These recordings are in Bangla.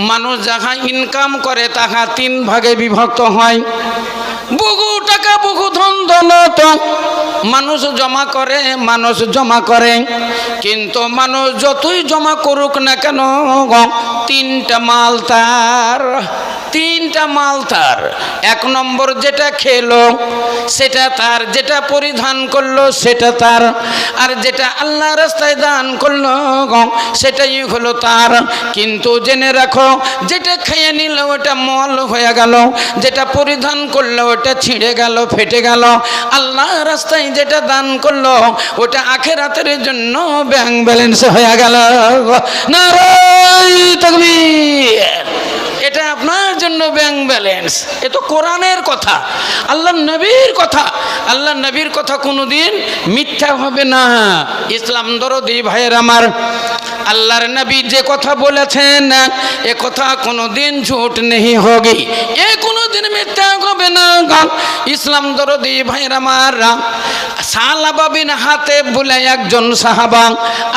মানুষ যাহা ইনকাম করে তাহা তিন ভাগে বিভক্ত হয়। বহু টাকা বহু ধন দৌলত মানুষ জমা করে, মানুষ জমা করে। কিন্তু মানুষ যতই জমা করুক না কেন তিনটা মাল তার, তিনটা মাল তার। এক নম্বর যেটা খেলো, সেটা তার, যেটা পরিধান করল, সেটা তার। আর যেটা আল্লাহ রাস্তায় দান করল সেটাই হলো তার। কিন্তু জেনে রাখো, যেটা খেয়ে নিল, ওটা মল হয়ে গেল। যেটা পরিধান করল, ওটা ছিঁড়ে গেল, ফেটে গেল। আল্লাহ রাস্তায় যেটা দান করল, ওটা আখেরাতের জন্য ব্যাংক ব্যালেন্স হয়ে গেল। তকবীর। এটা আপনার জন্য ব্যাংক ব্যালেন্স এ তো কোরআনের কথা আল্লাহ নবীর কথা। আল্লাহ নবীর কথা কোনোদিন মিথ্যা হবে না। ইসলাম দরদি ভাইয়ের আমার। আল্লাহর নবী যে কথা বলেছেন, এ কথা কোনোদিন ঝুট নেই হোগি। এ কোনোদিন মিথ্যা হবে না ইসলাম দরদি ভাইয়ের আমার সালাবা বিন হাতে বলে একজন সাহাবা,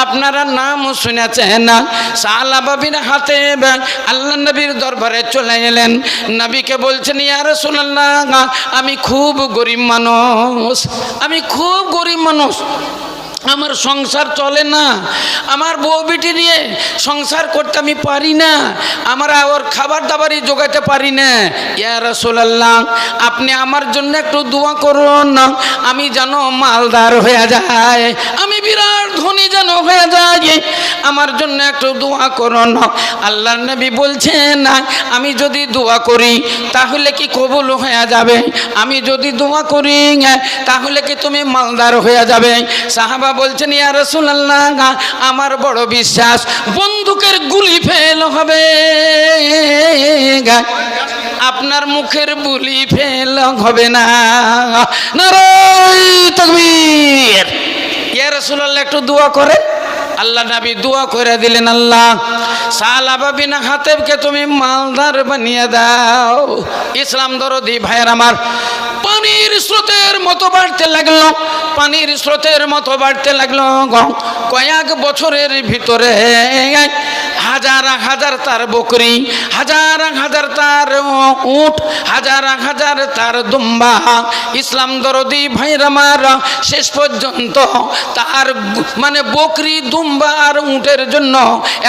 আপনারা নাম শুনেছেন। সালাবা বিন হাতে আল্লাহ নবীর দরবারে চলে এলেন। নবীকে বলছেন, ইয়া রাসূলুল্লাহ, আমি খুব গরিব মানুষ, আমি খুব গরিব মানুষ। আমার সংসার চলে না। আমার বউ বেটি নিয়ে সংসার করতে আমি পারি না। আমরা ওর খাবার দাবারই জোগাতে পারি না। ইয়া রাসূলুল্লাহ, আপনি আমার জন্য একটু দোয়া করুন আমি যেন মালদার হয়ে যায় আমি বিরাট ধনী যেন হয়ে যায় আমার জন্য একটু দোয়া করুন আল্লাহর নবী বলছেন আমি যদি দোয়া করি, তাহলে কি কবুল হয়ে যাবে? আমি যদি দোয়া করি, তাহলে কি তুমি মালদার হয়ে যাবে? সাহাবা বলছেন, ইয়া রাসূলুল্লাহ আমার বড় বিশ্বাস, বন্দুকের গুলি ফেল হবে। আপনার মুখের বুলি ফেল হবে না। নারাই তাকবীর। ইয়া রাসূলুল্লাহ, একটু দোয়া করেন। আল্লাহ নবী দোয়া করে দিলেন, আল্লাহ সালাবা বিন হাতেবকে তুমি মালদার বানিয়ে দাও। ইসলাম দরদি ভাইয়ের আমার পানির স্রোতের মতো বাড়তে লাগল, পানির স্রোতের মতো বাড়তে লাগল কয়েক বছরের ভিতরে হাজার হাজার তার বকরি, হাজার হাজার তার উট, হাজার হাজার তার দুম্বা। ইসলাম দরদি ভাইরামার শেষ পর্যন্ত তার মানে বকরি, দুম্বা আর উটের জন্য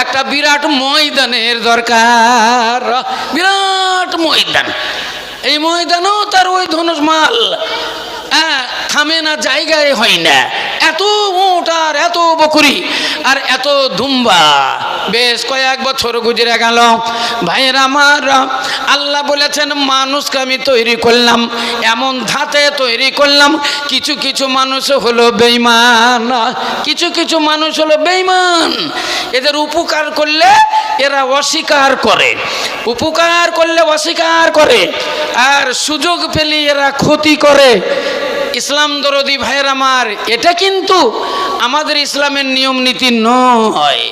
একটা বিরাট ময়দানের দরকার। বিরাট ময়দান। এই ময়দানও তার ওই ধনুষ মাল। হ্যাঁ থামে না জায়গায় হয় না। এত উট আর এত বকুরি আর এত দুম্বা বেশ কয়েক বছর গুজরে গেল। ভাইয়ের আমার, আল্লাহ বলেছেন, মানুষকে আমি তৈরি করলাম, এমন ধাতে তৈরি করলাম, কিছু কিছু মানুষ হলো বেইমান কিছু কিছু মানুষ হলো বেইমান এদের উপকার করলে এরা অস্বীকার করে। উপকার করলে অস্বীকার করে। আর সুযোগ পেলে এরা ক্ষতি করে। ইসলাম দরদি ভাইয়ের আমার, এটা কিন্তু আমাদের ইসলামের নিয়ম নীতি নয়।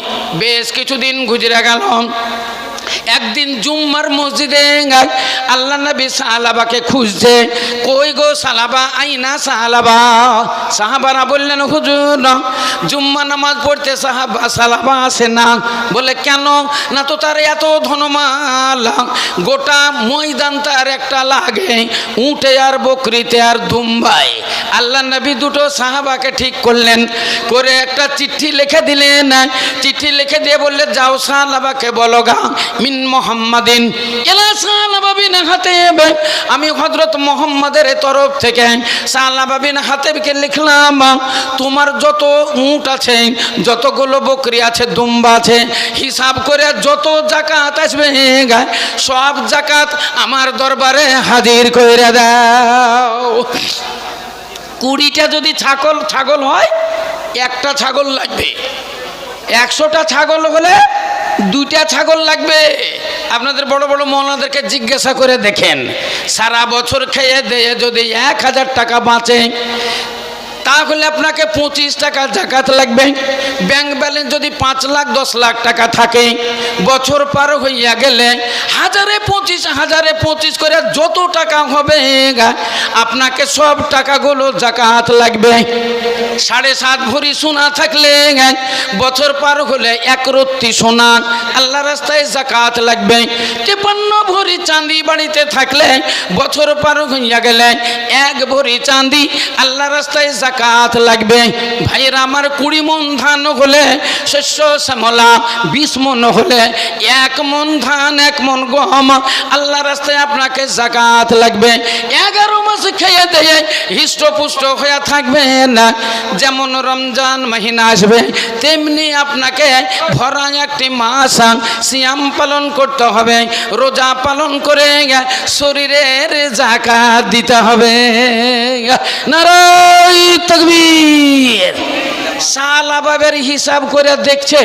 বেশ কিছুদিন গুজরা গেল একদিন জুম্মার মসজিদে আল্লাহ নবী সাহালাবাকে খুঁজছে, কই গো সালাবা, আইনা সাহালাবা সাহাবারা বললেন, হুজুর, জুম্মা নামাজ পড়তে সাহাবা, সালাবা আসে না। বলে, কেন? না তো তার এত ধনমাল, গোটা ময়দান তার একটা লাগে উঠে আর বকরিতে আর দুম্বাই আল্লাহ নবী দুটো সাহাবাকে ঠিক করলেন, করে একটা চিঠি লিখে দিলেন। চিঠি লিখে দিয়ে বললে যাও সাহাবাকে বলো গা মিন মোহাম্মদিন। এলা সালাবাবিন হাতেব। আমি হজরত মোহাম্মদের তরফ থেকে সালাবাবিন হাতেবকে লিখলাম, তোমার যত উট আছে, যতগুলো বকরি আছে, দুম্বা আছে, হিসাব করে যত জাকাত আসবে, সব জাকাত আমার দরবারে হাজির করে দাও। কুড়িটা যদি ছাগল ছাগল হয়, একটা ছাগল লাগবে। একশোটা ছাগল হলে দুইটা ছাগল লাগবে। আপনাদের বড় বড় মৌলাদেরকে জিজ্ঞাসা করে দেখেন। সারা বছর খেয়ে দেয়ে যদি এক হাজার টাকা বাঁচে তাহলে আপনাকে পঁচিশ টাকা জাকাত লাগবে। ব্যাংক ব্যালেন্স যদি পাঁচ লাখ, দশ লাখ টাকা থাকে, বছর পার হইয়া গেলে হাজারে পঁচিশ হাজারে পঁচিশ করে যত টাকা হবে আপনাকে সব টাকাগুলো জাকাত লাগবে। সাড়ে সাত ভরি সোনা থাকলে বছর পার হলে এক রত্তি সোনা, আল্লাহ রাস্তায় জাকাত লাগবে। তিপান্ন ভরি চাঁদি বাড়িতে থাকলে বছর পার হইয়া গেলে এক ভরি চাঁদি, আল্লাহ রাস্তায় জাকাত লাগবে। ভাইয়েরা, আমার কুড়ি মন ধান হলে, শস্য, শ্যামলা, বিশ মন হলে, এক মন ধান, এক মন গম, আল্লাহ রাস্তায় আপনাকে জাকাত লাগবে। এগারো মাস খেয়ে দিয়ে হৃষ্টপুষ্ট হয়ে থাকবে না যেমন রমজান মহিনা আসবে, তেমনি আপনাকে ভরা একটি মাস সিয়াম পালন করতে হবে। রোজা পালন করে শরীরের জাকাত দিতে হবে। নারাই তকবীর। সালাবাবের হিসাব করে দেখছে,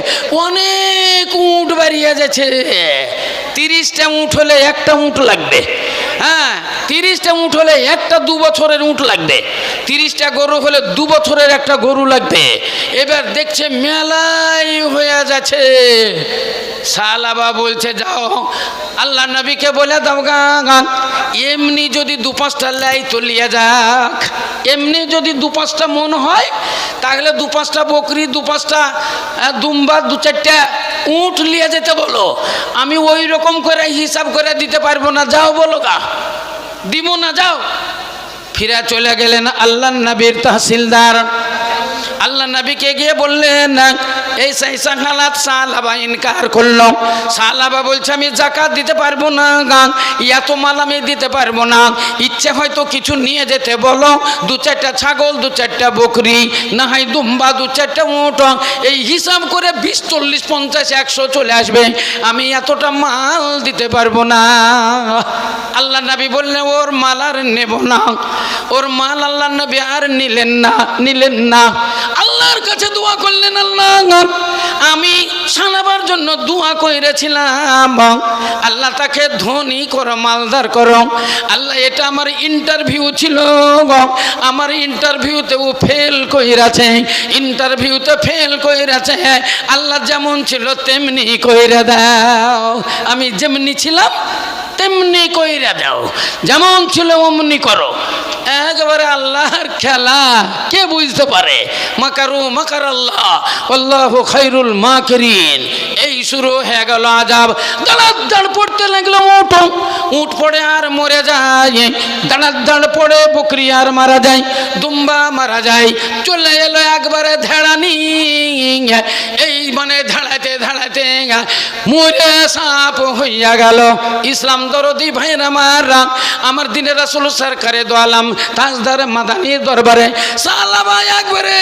অনেক উঁট বাড়িয়ে যাচ্ছে। তিরিশটা উঁট হলে একটা উঁট লাগবে। হ্যাঁ তিরিশটা উঁট হলে একটা দু বছরের উঁট লাগবে। তিরিশটা গরু হলে দু বছরের একটা গরু লাগবে। এবার দেখছে মেলাই হয়ে যাচ্ছে। সালাবা বলছে, যাও, আল্লাহ নবীকে বলে দাও গান এমনি যদি দু পাঁচটা লাই তো লিয়ে যাক, এমনি যদি দু পাঁচটা মন হয়, তাহলে দু পাঁচটা বকরি, দু পাঁচটা দুম্বা, দু চারটা উঁট নিয়ে যেতে বলো। আমি ওই রকম করে হিসাব করে দিতে পারব না। যাও বলো গা। দিব না যাও। ফিরা চলে গেলেন আল্লাহ নবীর তহসিলদার। আল্লাহ নবীকে গিয়ে বললেন এই সেই সাহালাত সালাবা ইনকার করল। সালাবা বলছে, আমি জাকাত দিতে পারব না গান এত মাল আমি দিতে পারব না। ইচ্ছে হয়তো কিছু নিয়ে যেতে বলো। দু চারটা ছাগল, দু চারটা বকরি, না হয় দুম্বা, দু চারটা উঁট। এই হিসাব করে বিশ, চল্লিশ, পঞ্চাশ, একশো চলে আসবে। আমি এতটা মাল দিতে পারব না। আল্লাহ নবী বললেন, ওর মাল আর নেব না। ওর মাল আল্লাহ নবী আর নিলেন না নিলেন না। আল্লাহর কাছে দোয়া করলেন, আল্লাহ আমি সানাবার জন্য দোয়া করেছিলাম আল্লাহ তাকে ধনী করো, মালদার করো। আল্লাহ, এটা আমার ইন্টারভিউ ছিল। আমার ইন্টারভিউতে ও ফেল কইরাছে ইন্টারভিউতে ফেল কইরাছে। আল্লাহ যেমন ছিল তেমনি কইরা দাও। আমি যেমনি ছিলাম তেমনি কইরা দাও। যেমন ছিল অমনি করো। একবারে আল্লাহর খেলা। কে বুঝতে পারে? মাকারু মাকার আল্লাহ আল্লাহ খাইরুল মাকরিন। এই শুরু হয়ে গেল আজাব দাঁড়ার দাঁড় পড়তে লাগল উঠ। উঠ পড়ে আর মরে যায়। দাঁড়ার দাঁড় পড়ে বকরি আর মারা যায়। দুম্বা মারা যায়। চলে এলো একবারে ধেড়ানি এই মানে ধাড়াতে ধাড়াতে মরে সাপ হইয়া গেল। ইসলাম দরদি ভাইরা মারা আমার দিনে রাসুল সরকারে দোয়ালাম তাজদারে মাদানি দরবারে। সালাবা একবারে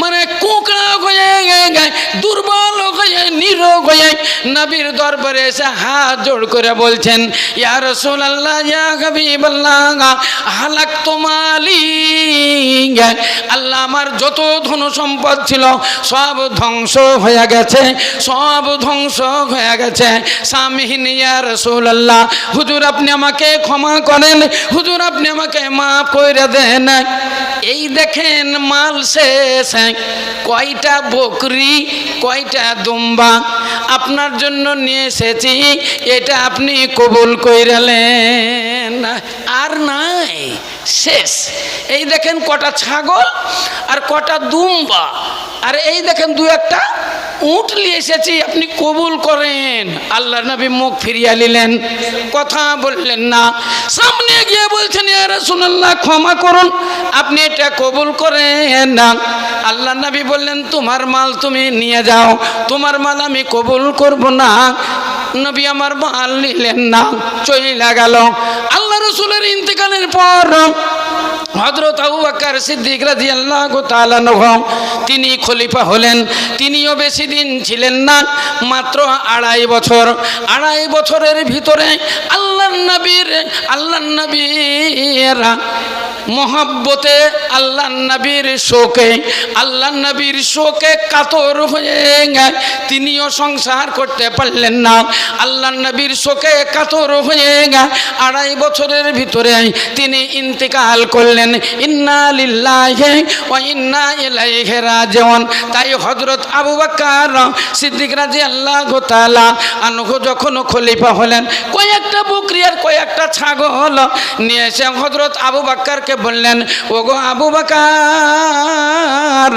মানে কুকড়া হয়ে দুর্বল হয়ে, নিরোগ হয়ে নবীর দরবারে এসে হাত জোড় করে বলছেন, ইয়া রসুল আল্লাহ ইয়া হাবিব আল্লাহ হালাক তোমালি আল্লাহ আমার যত ধন সম্পদ ছিল, সব ধ্বংস হয়ে গেছে, সব ধ্বংস হয়ে গেছে সামিহিন ইয়া রসুল আল্লাহ হুজুর, আপনি আমাকে ক্ষমা করেন। হুজুর, আপনি আমাকে মাফ করে দেন। এই দেখেন মাল শেষ। কয়টা বকরি, কয়টা দুম্বা আপনার জন্য নিয়ে এসেছি, এটা আপনি কবুল কইরালেন আর নাই। শেষ। এই দেখেন কটা ছাগল আর কটা দুম্বা। আর এই দেখেন দু একটা উঠ নিয়ে এসেছি, আপনি কবুল করেন। আল্লাহ নবী মুখ ফিরিয়া নিলেন, কথা বললেন না। সামনে গিয়ে বলছেন রাসূলুল্লাহ, ক্ষমা করুন, আপনি এটা কবুল করেন না। আল্লাহ নবী বললেন, তোমার মাল তুমি নিয়ে যাও, তোমার মাল আমি কবুল করব না। নবী আমার মাল নিলেন না চলে গেল। আল্লাহ রসুলের ইন্তেকালের পর হজরত আবু বাক্কার সিদ্দিক রাদিয়াল্লাহু তাআলা আনহু, তিনি খলিফা হলেন তিনিও বেশি দিন ছিলেন না, মাত্র আড়াই বছর আড়াই বছরের ভিতরে আল্লাহ নবীর আল্লাহ নবীরা মহাব্বতে আল্লাহ নবীর শোকে আল্লাহ নবীর শোকে কাতর হয়ে। তিনিও সংসার করতে পারলেন না আল্লাহ নবীর শোকে কাতর হয়ে। আড়াই বছরের ভিতরে তিনি ইন্তেকাল করলেন লিল্লাহি ওয়া ইন্না রাজিউন। তাই হযরত আবু বকর সিদ্দিক রাদিয়াল্লাহু তাআলা আনহু যখন খলিফা হলেন, কয়েকটা বকরি আর কয়েকটা ছাগল নিয়ে এসে হযরত আবু বকরকে বললেন, ওগো আবু বাকার বকর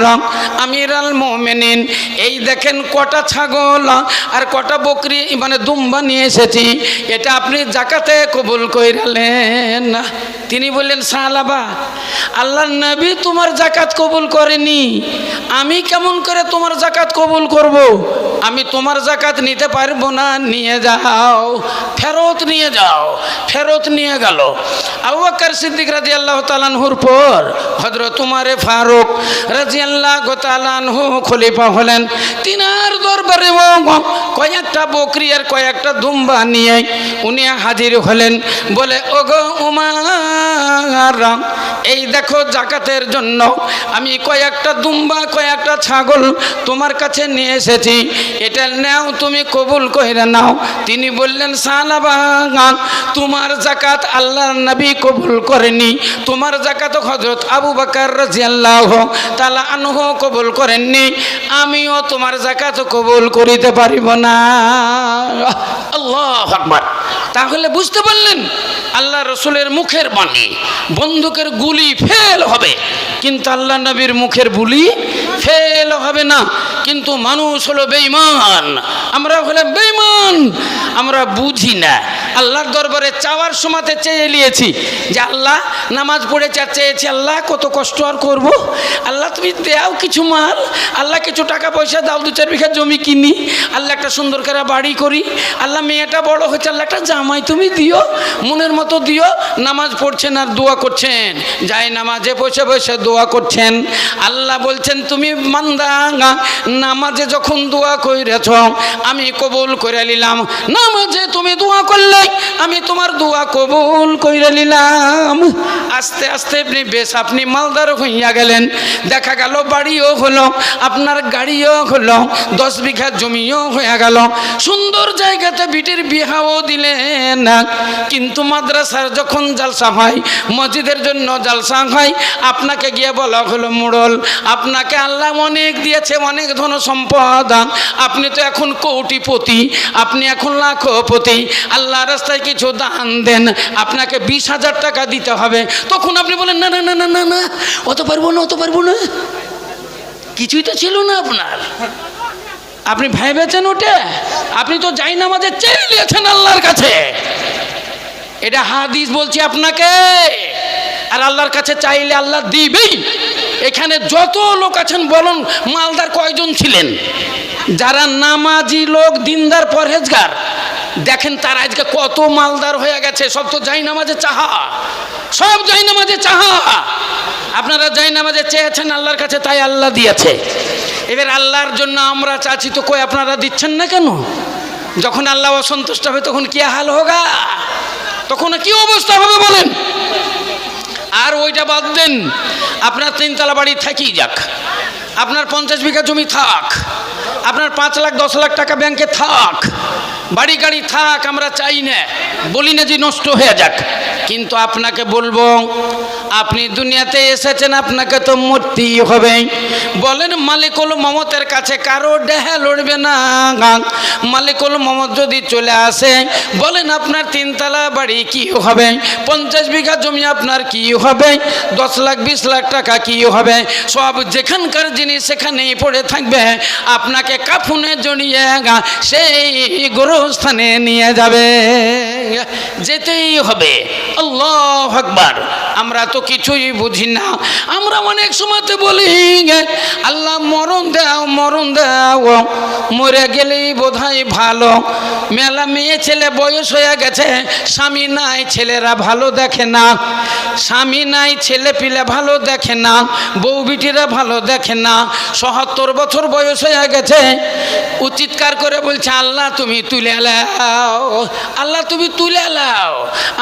আমিরাল মুমিনিন, এই দেখেন কটা ছাগল আর কটা বকরি মানে দুম্বা নিয়ে এসেছি, এটা আপনি জাকাতে কবুল কইরালেন তিনি বললেন সালাবা আল্লাহ নবী তোমার জাকাত কবুল করেনি। আমি কেমন করে তোমার জাকাত কবুল করব। আমি তোমার জাকাত নিতে পারব না, নিয়ে যাও। ফেরত নিয়ে যাও, ফেরত নিয়ে গেল। আবু বকর সিদ্দিক রাজি আল্লাহ তালানহুর পর হজরত উমারে ফারুক রাজি আল্লাহ তালানহু খলিফা হলেন। তিনার দরবারে কয়েকটা বকরি আর কয়েকটা দুম্বা নিয়ে উনি হাজির হলেন। বলে, ওগো উমার যাহারা এই দেখো জাকাতের জন্য আমি কয়েকটা দুম্বা, কয়েকটা ছাগল তোমার কাছে নিয়ে এসেছি। এটা নাও, তুমি কবুল কইরা নাও। তিনি বললেন সালাবাগান তোমার জাকাত আল্লাহর নবী কবুল করেনি। তোমার জাকাত হজরত আবু বাকার রাজিয়াল্লাহ তালা আনহ কবুল করেননি। আমিও তোমার জাকাত কবুল করিতে পারিব না। আল্লাহ তাহলে বুঝতে পারলেন, আল্লাহ রসুলের মুখের বাণী, বন্দুকের গুলি ফেল হবে। কিন্তু আল্লাহ নবীর মুখের বুলি ফেল হবে না। কিন্তু মানুষ হলো বেইমান আমরা হলে বেইমান আমরা বুঝি না। আল্লাহর দরবারে চাওয়ার সময়তে চেয়ে নিয়েছি যে আল্লাহ, নামাজ পড়ে চা চেয়েছি, আল্লাহ, কত কষ্ট আর করব? আল্লাহ, তুমি দাও কিছু মাল, আল্লাহ, কিছু টাকা পয়সা দাও, দু চার বিঘা জমি কিনি, আল্লাহ, একটা সুন্দর করে বাড়ি করি। আল্লাহ, মেয়েটা বড় হয়েছে, আল্লাহ, একটা জামাই তুমি দিও, মনের মতো দিও, নামাজ পড়ছেন আর দোয়া করছেন। যাই নামাজে বসে বসে দোয়া করছেন। আল্লাহ বলছেন, তুমি মান্দাঙ্গা, নামাজে যখন দোয়া কইরেছ, আমি কবুল করে নিলাম। নামাজে তুমি দোয়া করলে আমি তোমার দোয়া কবুল কইরে নিলাম। আস্তে আস্তে আপনি বেশ, আপনি মালদার হইয়া গেলেন। দেখা গেল, বাড়িও হলো, আপনার গাড়িও হলো, দশ বিঘা জমিও হয়ে গেল। সুন্দর জায়গাতে বিটির বিহাও দিলেন। কিন্তু মাদ্রাসার যখন জালসা হয়, মসজিদের জন্য জালসা হয়, আপনাকে গিয়ে বলা হলো, মুড়ল, আপনাকে আল্লাহ অনেক দিয়েছে, অনেক ধন সম্পদ। আপনি তো এখন কৌটিপতি, আপনি এখন লাখপতি। আল্লাহ রাস্তায় কিছু দান দেন, আপনাকে বিশ হাজার টাকা দিতে হবে। তখন আপনি বলেন, না না না না না না, অত পারব না, অত পারব না। কিছুই তো ছিল না আপনার। আপনি ভেবেছেন ওটা? আপনি তো যাই না আমাদের চেয়ে নিয়েছেন আল্লাহর কাছে। এটা হাদিস বলছি আপনাকে। আর আল্লাহর কাছে চাইলে আল্লাহ দিবেই। এখানে যত লোক আছেন, বলুন, মালদার কয়জন ছিলেন? যারা নামাজি লোক, দিনদার, পরহেজগার। দেখেন তার আজকে কত মালদার হয়ে গেছে, সব তো যাই নামাজে চাহা। সব যাই নামাজে চাহা। আপনারা যাই নামাজে চেয়েছেন আল্লাহর কাছে, তাই আল্লাহ দিয়েছে। এবার আল্লাহর জন্য আমরা চাচ্ছি, তো কই আপনারা দিচ্ছেন না কেন? যখন আল্লাহ অসন্তুষ্ট হবে, তখন কি হাল হোগা? তখন কি অবস্থা হবে বলেন? আর ওইটা বাদ দেন, আপনার তিনতলা বাড়ি থাকি যাক। আপনার পঞ্চাশ বিঘা জমি থাক। আপনার পাঁচ লাখ, দশ লাখ টাকা ব্যাংকে থাক। বাড়ি গাড়ি থাক, আমরা চাই না। বলি না যে নষ্ট হয়ে যাক। কিন্তু আপনাকে বলব আপনি দুনিয়াতে এসেছেন, আপনাকে তো মরতেই হবে। বলেন, মালিকুল মমতের কাছে কারও ডেহা লড়বে না। মালিকুল মমত যদি চলে আসে, বলেন, আপনার তিনতলা বাড়ি কি হবে? পঞ্চাশ বিঘা জমি আপনার কি হবে? দশ লাখ, বিশ লাখ টাকা কি হবে? সব যেখানকার জিনিস সেখানেই পড়ে থাকবে। আপনাকে কাফুনে জড়িয়ে সেই গোরস্থানে নিয়ে যাবে। যেতেই হবে। আল্লাহ আকবার। আমরা তো কিছুই বুঝি না। আমরা অনেক সময়তে বলি আল্লাহ মরণ দাও মরণ দাও, মরে গেলেই বোধহয় ভালো। মেলা মেয়ে ছেলে বয়স হয়ে গেছে, স্বামী নাই, ছেলেরা ভালো দেখে না। স্বামী নাই, ছেলে পিলে ভালো দেখে না। বউ বিটিরা ভালো দেখে না। সহাত্তর বছর বয়স হয়ে গেছে। উচিৎকার করে বলছে, আল্লাহ তুমি তুলে লাও আল্লাহ তুমি তুলে লাও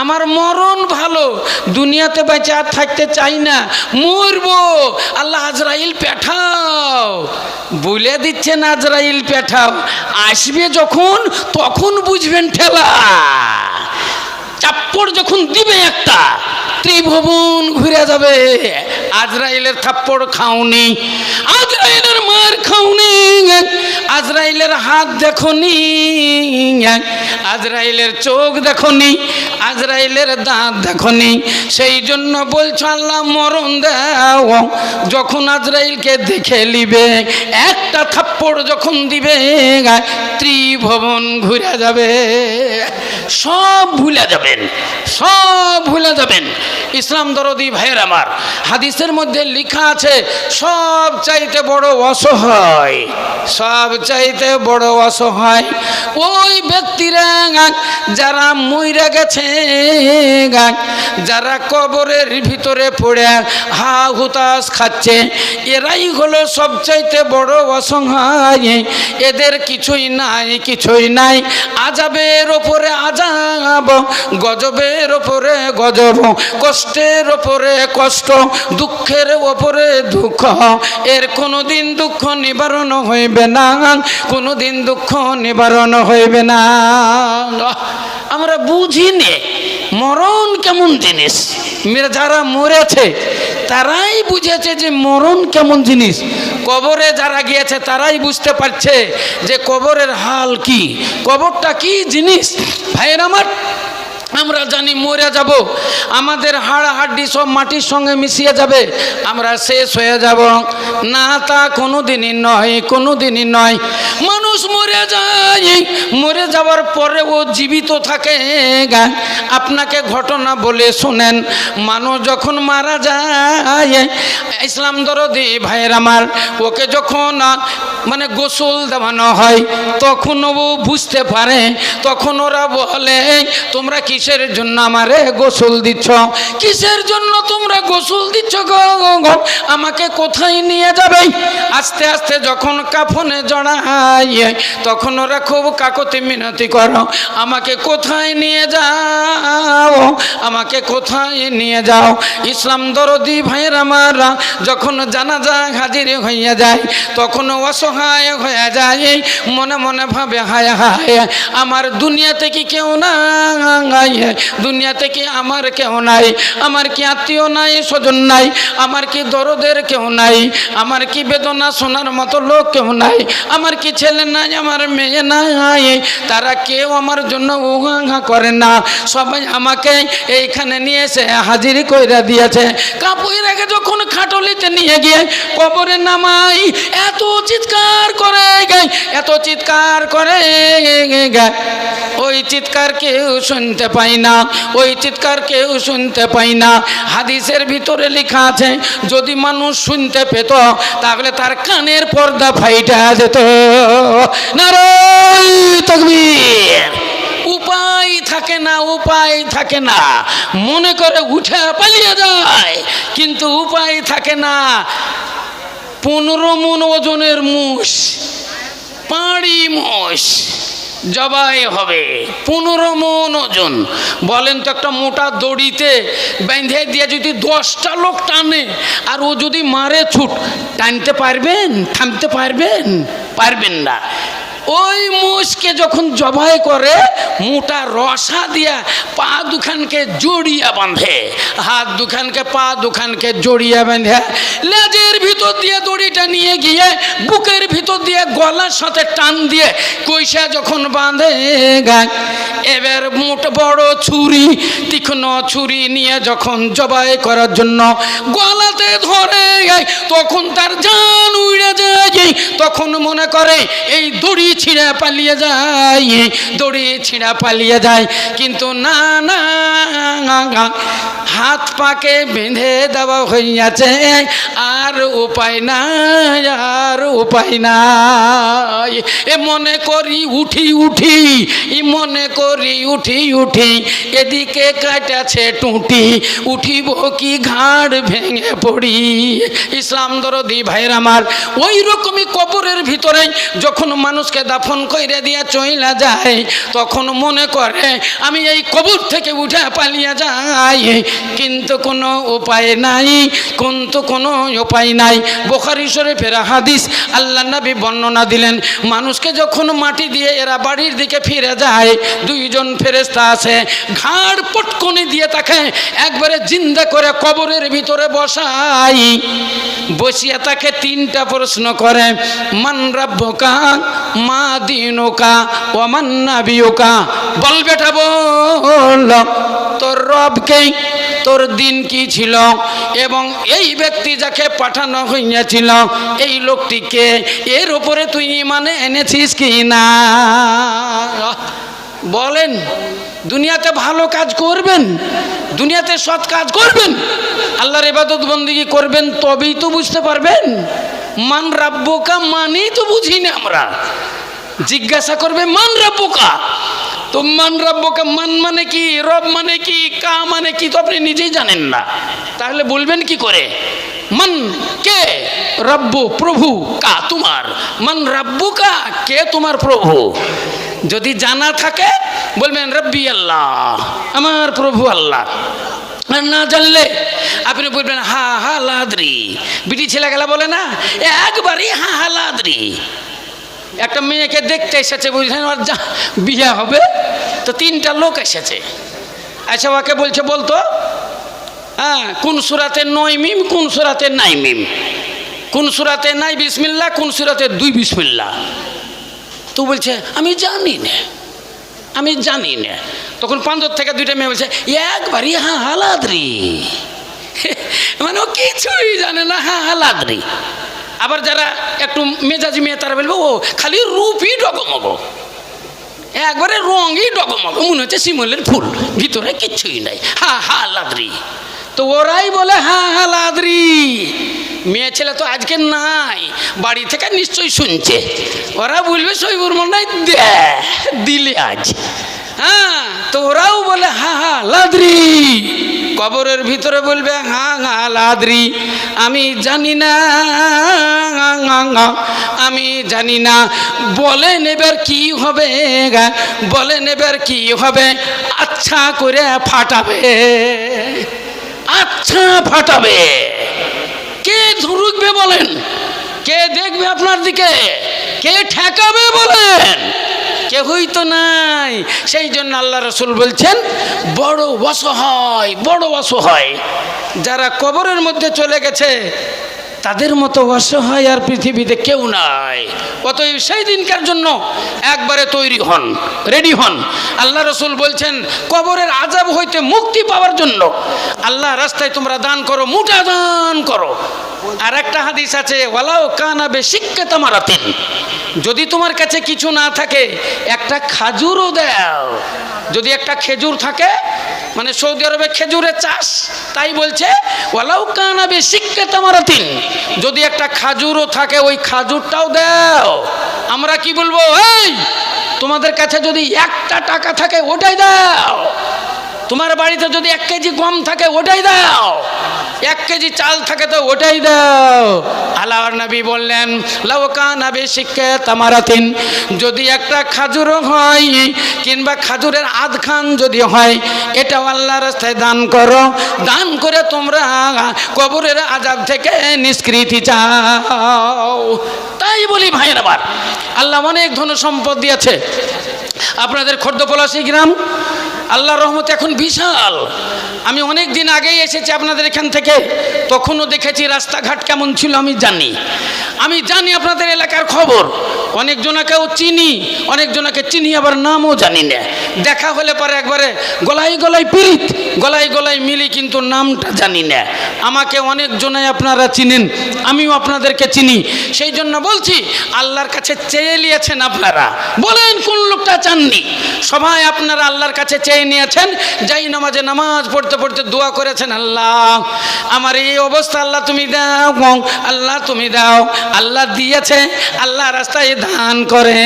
আমার মরণ ভালো। দুনিয়াতে বেঁচে আর থাকতে চাই না, মরবো। আল্লাহ আজরাইল পেঠাও। বলে দিচ্ছেন আজরাইল পেঠাও, আসবে যখন, তখন বুঝবেন ঠেলা। চাপ্পড় যখন দিবে একটা, ত্রিভুবন ঘুরে যাবে। আজরাইলের থাপ্পড় খাওনি। আজরাইলের মার খাওনি আজরাইলের হাত দেখনি, আজরাইলের চোখ দেখো নি আজরাইলের দাঁত দেখো নি সেই জন্য বলছো, আল্লাহ মরণ দাও। যখন আজরাইলকে দেখে নিবে, একটা থাপ্পড় যখন দিবে, ত্রিভুবন ঘুরে যাবে। সব ভুলে যাবেন, সব ভুলে যাবেন। ইসলাম দরদি ভাইয়ের আমার, হাদিসের মধ্যে লেখা আছে, সব চাইতে বড় অসহায়। সব চাইতে বড় অসহায় ওই ব্যক্তিরা যারা মইরা গেছে যারা কবরের ভিতরে পড়ে হা হুতাস খাচ্ছে, এরাই হলো সবচাইতে বড় অসহায়। এদের কিছুই নাই কিছুই নাই, আজাবের ওপরে আজাব, গজবের ওপরে গজব, কষ্টের ওপরে কষ্ট, দুঃখের ওপরে দুঃখ। এর কোনোদিন দুঃখ নিবারণ হইবে না, কোনোদিন দুঃখ নিবারণ হইবে না। আমরা বুঝি নে মরণ কেমন জিনিস? যারা মরেছে, তারাই বুঝেছে যে মরণ কেমন জিনিস। কবরে যারা গিয়েছে, তারাই বুঝতে পারছে যে কবরের হাল কি, কবরটা কি জিনিস? ভাইয়ের আমার আমরা জানি মরে যাব। আমাদের হাড় হাড্ডি সব মাটির সঙ্গে মিশিয়ে যাবে। আমরা শেষ হয়ে যাব। না, তা কোনো দিনই নয় কোনো দিনই নয়। মানুষ মরে যায়। মরে যাওয়ার পরে ও জীবিত থাকে। আপনাকে ঘটনা বলে শোনেন। মানুষ যখন মারা যায়, ইসলাম দরদি ভাইয়ের আমার, ওকে যখন মানে গোসল দেওয়ানো হয় তখন ও বুঝতে পারে। তখন ওরা বলে, তোমরা কিসের জন্য আমারে গোসল দিচ্ছ? কিসের জন্য তোমরা গোসল দিচ্ছ? আমাকে কোথায় নিয়ে যাবে? আস্তে আস্তে যখন কাফনে জড়াই তখন ওরা খুব কাকতি মিনতি করো, আমাকে কোথায় নিয়ে যাও? আমাকে কোথায় নিয়ে যাও? ইসলাম দরদি ভাইয়ের আমারা যখন জানাজা হাজির হইয়া যায়, তখন অসহায় হয়ে যায়, মনে মনে ভাবে, হায় হায়, আমার দুনিয়াতে কি কেউ নাই। দুনিয়াতে কি আমার কেউ নাই? আমার কি আত্মীয় নাই, স্বজন নাই? আমার কি দরদের কেউ নাই? আমার কি বেদনা শোনার মতো লোক কেউ নাই? আমার কি ছেলে নাই, আমার মেয়ে নাই? তারা কেউ আমার জন্য উহা করে না। সবাই আমাকে এইখানে নিয়ে এসে হাজির কইরা দিয়েছে। কাপড় রেখে যখন খাটলিতে নিয়ে গিয়ে কবরে নামাই, এত চিৎকার করে গে, এত চিৎকার করে ওই চিৎকার কেউ শুনতে পাই না, ওই চিৎকার কেউ শুনতে পাই না। হাদিসের ভিতরে লেখা আছে, যদি মানুষ শুনতে পেত, তাহলে তার কানের পর্দা ফাইটা যেত। উপায় থাকে না, উপায় থাকে না। মনে করে উঠে পালিয়ে যায়, কিন্তু উপায় থাকে না। পনেরো মন ওজনের মুষ, পাড়ি মোষ। জবাই হবে। পনেরো মন ওজন। বলেন তো একটা মোটা দড়িতে বেঁধে দিয়ে যদি দশটা লোক টানে, আর ও যদি মারে ছুট, টানতে পারবেন? থামতে পারবেন? পারবেন না। ওই মোষকে যখন জবাই করে, মোটা রসা দিয়া পা দুখানকে জড়িয়া বাঁধে। হাত দুখানকে, পা দুখানকে জড়িয়া বাঁধে। লেজের ভিতর দিয়ে দড়িটা নিয়ে গিয়ে, বুকের ভিতর দিয়ে গলার সাথে টান দিয়ে কইসা যখন বাঁধে গায় এবার মোট বড় ছুরি, তীক্ষ্ণ ছুরি নিয়ে যখন জবাই করার জন্য গলাতে ধরে তখন তার জান উড়ে যায়। তখন মনে করে, এই দড়ি ছিঁড়ে পালিয়ে যায়, দড়ি ছিঁড়া পালিয়ে যায়। কিন্তু না না, হাত পাকে বেঁধে দেওয়া হইয়াছে, আর উপায় নাই, আর উপায় নাই। এ মনে করি উঠি উঠি, ই মনে করি উঠি উঠি, এদিকে কাটাছে টুটি, উঠিব কি ঘাড় ভেঙে পড়ি। ইসলাম দরদি ভাইয়ের আমার ওই রকমই কবরের ভিতরে যখন মানুষকে মানুষকে দাফন কইরে দিয়ে চইলা যায়, তখন মনে করে, আমি এই কবর থেকে উঠে পালিয়ে যাই, কিন্তু কোনো উপায় নাই, কিন্তু কোনো উপায় নাই। বোখারি শরীফের হাদিস আল্লাহ নবী বর্ণনা দিলেন, মানুষকে যখন মাটি দিয়ে এরা বাড়ির দিকে ফিরে যায়, দুইজন ফেরেস্তা আছে, ঘাড় পটকনি দিয়ে তাকে একবারে জিন্দা করে কবরের ভিতরে বসাই বসিয়া তাকে তিনটা প্রশ্ন করে, মান রাব্বকা মা দিনুকা, ও মান নাবিয়ুকা। বল বেটা বল, তোর রবকে তোর দিন কি ছিল? এবং এই ব্যক্তি যাকে পাঠানো হইয়াছিল, এই লোকটিকে এর উপরে তুই মানে এনেছিস কি না? বলেন, দুনিয়াতে ভালো কাজ করবেন, দুনিয়াতে সৎ কাজ করবেন, আল্লাহর ইবাদত বন্দিগি করবেন, তবেই তো বুঝতে পারবেন। মান রাব্বকা মানেই তো বুঝি না আমরা। জিজ্ঞাসা করবে, মান রাব্বকা? তো মান রাব্বকা, মান মানে কি? রব মানে কি? কা মানে কি? তো আপনি নিজেই জানেন না। তাহলে বলবেন কি করে? মান কে? রব্ব, প্রভু কা তোমার? মান রাব্বুকা কে তোমার প্রভু? যদি জানা থাকে, বলবেন, রব্বি আল্লাহ, আমার প্রভু আল্লাহ। না জানলে আপনি বলবেন, হা হা লাদ্রি। বিটি ছেলেগুলা বলে না, একবারই হা হা লাদ্রি। একটা মেয়েকে দেখতে এসেছে, বুঝলেন? ওর যা বিয়ে হবে। তো তিনটা লোক এসেছে। আচ্ছা ওকে বলছে বলতো হ্যাঁ কোন সুরাতে নয় মিম, কোন সুরাতে নাই মিম? কোন সুরাতে নাই বিসমিল্লা, কোন সুরাতে দুই বিসমিল্লা? তো বলছে, আমি জানি না। আমি জানি না। তখন পাঁচর থেকে দুইটা মেয়ে বলছে, একবারই হ্যাঁ হালাদ্রি মানে কিছুই জানে না হ্যাঁ হালাদ্রি আবার যারা একটু মেজাজি মেয়ে, তারা বলব, ও, খালি রূপই ডগমগ। একবারে রঙই ডগমগ, মনে হচ্ছে শিমলের ফুল, ভিতরে কিচ্ছুই নাই। হা হা, লাদ্রি। তো ওরাই বলে, হা হা, লাদ্রি। মেয়ে ছেলে তো আজকে নাই, বাড়ি থেকে নিশ্চয়ই শুনছে। ওরা বলবে সইবুর মনে দে, দিলে আজ। হ্যাঁ তো ওরাও বলে, হা হা, লাদ্রি। কবরের ভিতরে বলবে, হা হা, লাদ্রি। আমি জানি না, আমি জানি না। বলেন এবার কি হবে বলেন এবার কি হবে? আচ্ছা করে ফাটাবে। আচ্ছা ফাটাবে। কে ধরুকবে বলেন? কে দেখবে আপনার দিকে? কে ঠেকাবে বলেন? কেহই তো নাই। সেই জন্য আল্লাহ রসুল বলছেন, বড় অসহায় বড় অসহায়। যারা কবরের মধ্যে চলে গেছে তাদের মতো অসহায় আর পৃথিবীতে কেউ নাই। অতএব সেই দিনকার জন্য একবারে তৈরি হন রেডি হন। আল্লাহ রসুল বলছেন, কবরের আজাব হইতে মুক্তি পাওয়ার জন্য আল্লাহ রাস্তায় তোমরা দান করো, মোটা দান করো। আর একটা হাদিস আছে ওয়ালাও কানাবে শিক্ষে তামারাতিন যদি তোমার কাছে কিছু না থাকে, একটা খাজুরও দাও। যদি একটা খেজুর থাকে মানে সৌদি আরবে খেজুরের চাষ, তাই বলছে, ওয়ালাউ কানাবে শিক্ষে তামারাতিন যদি একটা খাজুরও থাকে, ওই খাজুরটাও দাও। আমরা কি বলব? এই, তোমাদের কাছে যদি একটা টাকা থাকে, ওটাই দাও। তোমার বাড়িতে যদি এক কেজি গম থাকে, ওটাই দাও। এক কেজি চাল থাকে তো ওটাই দাও। আল্লাহ নবী বললেন লাউকা নাবি শিক্ষে তামারাতিন, যদি একটা খাজুরও হয় কিংবা খাজুরের আধ খান যদি হয়, এটাও আল্লাহ রাস্তায় দান করো। দান করে তোমরা কবরের আজাব থেকে নিষ্কৃতি চাও। তাই বলি ভাইয়ের আবার, আল্লাহ অনেক ধন সম্পদ দিয়েছে। আপনাদের খর্দপলাশী গ্রাম? আল্লাহ রহমত এখন বিশাল। আমি অনেক দিন আগেই এসেছি আপনাদের এখান থেকে। তখনও দেখেছি রাস্তাঘাট কেমন ছিল আমি জানি। আমি জানি আপনাদের এলাকার খবর। অনেকজনাকেও চিনি, অনেকজনাকে চিনি, আবার নামও জানি না। দেখা হলে পরে একবারে গলায় গলায় পিরিত গলায় গলায় মিলি কিন্তু নামটা জানি না। আমাকে অনেকজনাই আপনারা চিনেন, আমিও আপনাদেরকে চিনি। সেই জন্য বলছি, আল্লাহর কাছে চেয়ে নিয়েছেন আপনারা। বলেন, কোন লোকটা চাননি? সবাই আপনারা আল্লাহর কাছে চেয়ে নিয়েছেন, যাই নামাজে নামাজ পড়তে পড়তে দোয়া করেছেন, আল্লাহ, আমার এই অবস্থা আল্লাহ তুমি দাও আল্লাহ তুমি দাও, আল্লাহ দিয়েছে, আল্লাহ রাস্তায় দান করে